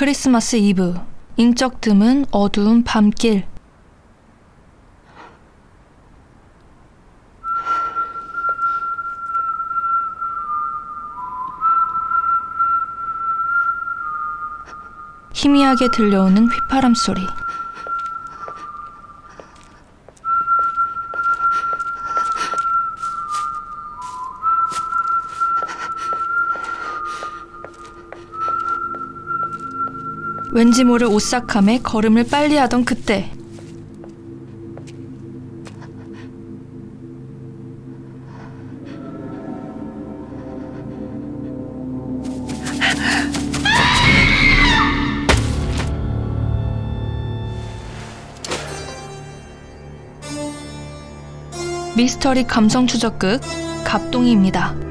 크리스마스 이브. 인적 드문 어두운 밤길. 희미하게 들려오는 휘파람 소리. 왠지 모를 오싹함에 걸음을 빨리 하던 그때 미스터리 감성 추적극 갑동이입니다.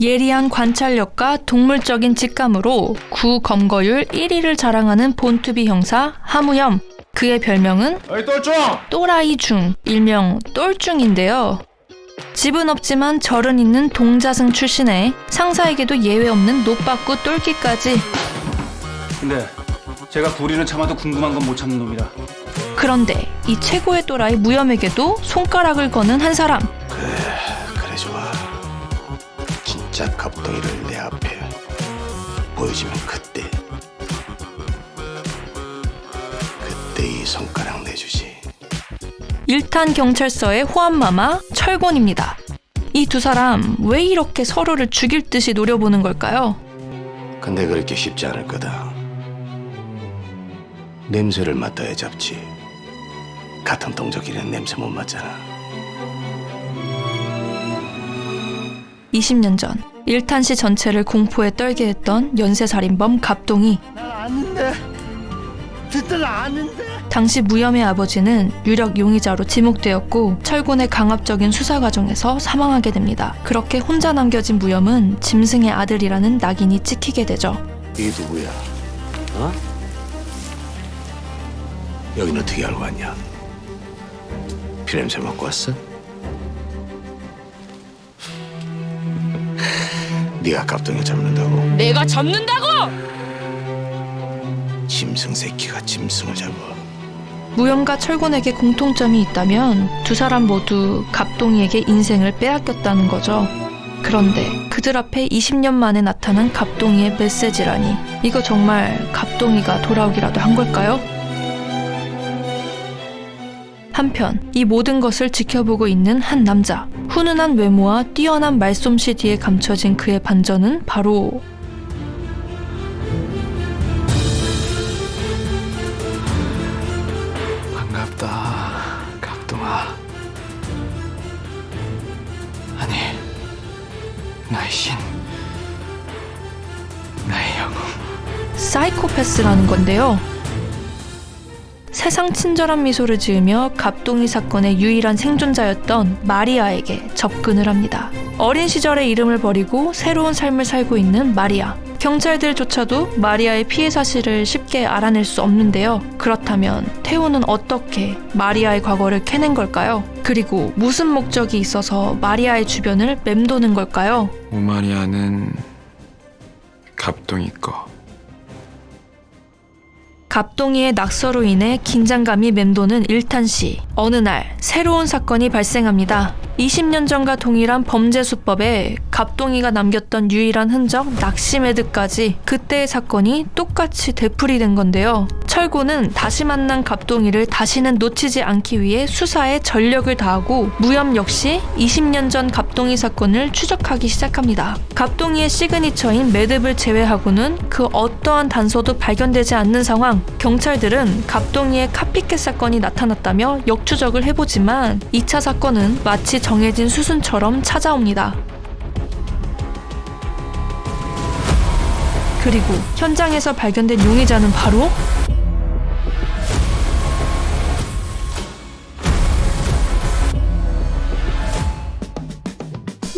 예리한 관찰력과 동물적인 직감으로 구 검거율 1위를 자랑하는 본투비 형사 하무염. 그의 별명은 어이 똘쫑! 또라이 중, 일명 똘중인데요. 집은 없지만 절은 있는 동자승 출신에 상사에게도 예외 없는 노빠꾸 똘끼까지 근데 제가 부리는 참아도 궁금한 건 못 참는 놈이라 그런데 이 최고의 또라이 무염에게도 손가락을 거는 한 사람 갑동이를 내 앞에 보여주면 그때 그때 이 손가락 내주지 일탄 경찰서의 호환마마 철곤입니다. 이 두 사람 왜 이렇게 서로를 죽일 듯이 노려보는 걸까요? 근데 그렇게 쉽지 않을 거다 냄새를 맡아야 잡지 같은 동족이란 냄새 못 맡잖아 20년 전 일탄시 전체를 공포에 떨게 했던 연쇄살인범 갑동이 난 아는데 듣들 아는데 당시 무염의 아버지는 유력 용의자로 지목되었고 철곤의 강압적인 수사 과정에서 사망하게 됩니다. 그렇게 혼자 남겨진 무염은 짐승의 아들이라는 낙인이 찍히게 되죠. 이 누구야? 어? 여긴 어떻게 알고 왔냐? 피냄새 맡고 왔어? 네가 갑동이 잡는다고? 내가 잡는다고! 짐승 새끼가 짐승을 잡아 무염과 철곤에게 공통점이 있다면 두 사람 모두 갑동이에게 인생을 빼앗겼다는 거죠. 그런데 그들 앞에 20년 만에 나타난 갑동이의 메시지라니 이거 정말 갑동이가 돌아오기라도 한 걸까요? 한편 이 모든 것을 지켜보고 있는 한 남자 훈훈한 외모와 뛰어난 말솜씨 뒤에 감춰진 그의 반전은 바로 반갑다 갑동아 아니 나의 신 나의 영웅 사이코패스라는 건데요. 세상 친절한 미소를 지으며 갑동이 사건의 유일한 생존자였던 마리아에게 접근을 합니다. 어린 시절의 이름을 버리고 새로운 삶을 살고 있는 마리아. 경찰들조차도 마리아의 피해 사실을 쉽게 알아낼 수 없는데요. 그렇다면 태호는 어떻게 마리아의 과거를 캐낸 걸까요? 그리고 무슨 목적이 있어서 마리아의 주변을 맴도는 걸까요? 오마리아는 갑동이 거. 갑동이의 낙서로 인해 긴장감이 맴도는 일탄시. 어느 날 새로운 사건이 발생합니다. 20년 전과 동일한 범죄 수법에 갑동이가 남겼던 유일한 흔적 낚시매드까지 그때의 사건이 똑같이 되풀이된 건데요. 철고는 다시 만난 갑동이를 다시는 놓치지 않기 위해 수사에 전력을 다하고 무염 역시 20년 전 갑동이 사건을 추적하기 시작합니다. 갑동이의 시그니처인 매듭을 제외하고는 그 어떠한 단서도 발견되지 않는 상황. 경찰들은 갑동이의 카피캣 사건이 나타났다며 역추적을 해보지만 2차 사건은 마치 정해진 수순처럼 찾아옵니다. 그리고 현장에서 발견된 용의자는 바로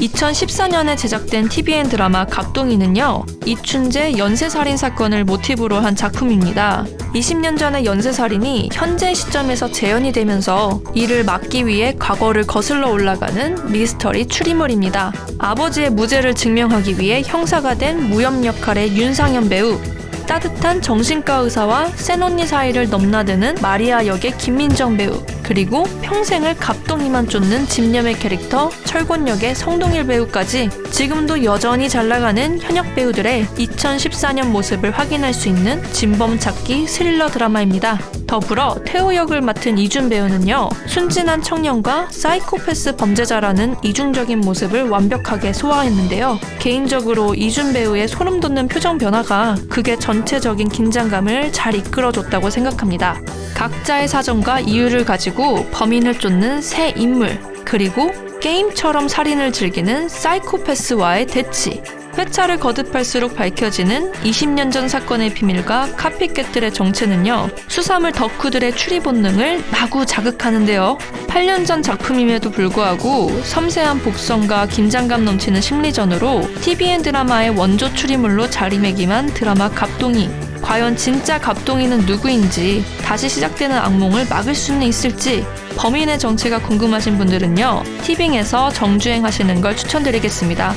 2014년에 제작된 TVN 드라마 갑동이는요, 이춘재 연쇄살인 사건을 모티브로 한 작품입니다. 20년 전의 연쇄살인이 현재 시점에서 재현이 되면서 이를 막기 위해 과거를 거슬러 올라가는 미스터리 추리물입니다. 아버지의 무죄를 증명하기 위해 형사가 된 무협 역할의 윤상현 배우, 따뜻한 정신과 의사와 센 언니 사이를 넘나드는 마리아 역의 김민정 배우 그리고 평생을 갑동이만 쫓는 집념의 캐릭터 철권 역의 성동일 배우까지 지금도 여전히 잘 나가는 현역 배우들의 2014년 모습을 확인할 수 있는 진범 찾기 스릴러 드라마입니다. 더불어 태호 역을 맡은 이준 배우는요 순진한 청년과 사이코패스 범죄자라는 이중적인 모습을 완벽하게 소화했는데요 개인적으로 이준 배우의 소름 돋는 표정 변화가 극의 전체적인 긴장감을 잘 이끌어줬다고 생각합니다 각자의 사정과 이유를 가지고 범인을 쫓는 새 인물 그리고 게임처럼 살인을 즐기는 사이코패스와의 대치 회차를 거듭할수록 밝혀지는 20년 전 사건의 비밀과 카피캣들의 정체는요, 수사물 덕후들의 추리 본능을 마구 자극하는데요. 8년 전 작품임에도 불구하고 섬세한 복선과 긴장감 넘치는 심리전으로 TVN 드라마의 원조 추리물로 자리매김한 드라마 갑동이. 과연 진짜 갑동이는 누구인지, 다시 시작되는 악몽을 막을 수는 있을지, 범인의 정체가 궁금하신 분들은요, 티빙에서 정주행 하시는 걸 추천드리겠습니다.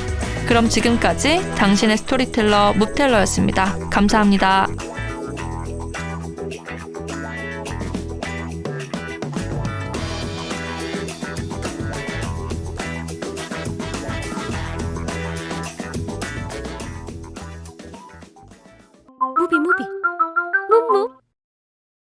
그럼 지금까지 당신의 스토리텔러 무텔러였습니다. 감사합니다.